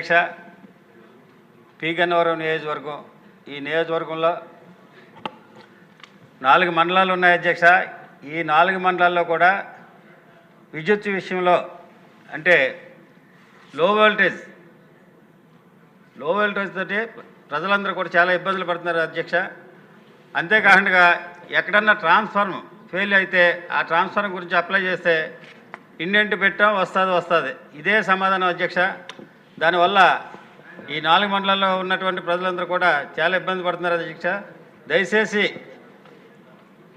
అధ్యక్ష పీగన్నవరం నియోజకవర్గం. ఈ నియోజకవర్గంలో నాలుగు మండలాలు ఉన్నాయి అధ్యక్ష. ఈ నాలుగు మండలాల్లో కూడా విద్యుత్ విషయంలో అంటే లో వోల్టేజ్లో వోల్టేజ్ తోటి ప్రజలందరూ కూడా చాలా ఇబ్బందులు పడుతున్నారు అధ్యక్ష. అంతేకాకుండా ఎక్కడన్నా ట్రాన్స్ఫార్మ్ ఫెయిల్ అయితే ఆ ట్రాన్స్ఫార్మ్ గురించి అప్లై చేస్తే ఇండెంట్ పెట్టాం వస్తుంది వస్తుంది. ఇదే సమాధానం అధ్యక్ష. దానివల్ల ఈ నాలుగు మండలాల్లో ఉన్నటువంటి ప్రజలందరూ కూడా చాలా ఇబ్బంది పడుతున్నారు అధ్యక్ష దయచేసి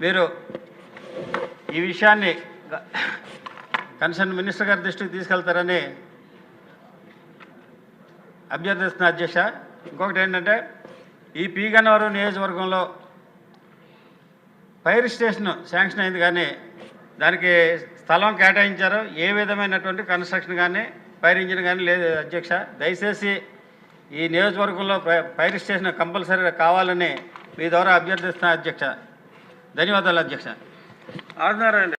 మీరు ఈ విషయాన్ని కన్సర్న్ మినిస్టర్ గారి దృష్టికి తీసుకెళ్తారని అభ్యర్థిస్తున్న అధ్యక్ష. ఇంకొకటి ఏంటంటే ఈ పీగన్నవరం నియోజకవర్గంలో ఫైర్ స్టేషన్ శాంక్షన్ అయింది కానీ దానికి స్థలం కేటాయించారు. ఏ విధమైనటువంటి కన్స్ట్రక్షన్ కానీ ఫైర్ ఇంజిన్ కానీ లేదు అధ్యక్ష. దయచేసి ఈ నియోజకవర్గంలో ఫైర్ స్టేషన్ కంపల్సరీగా కావాలని మీ ద్వారా అభ్యర్థిస్తున్న అధ్యక్ష. ధన్యవాదాలు అధ్యక్ష. ఆదినారాయణ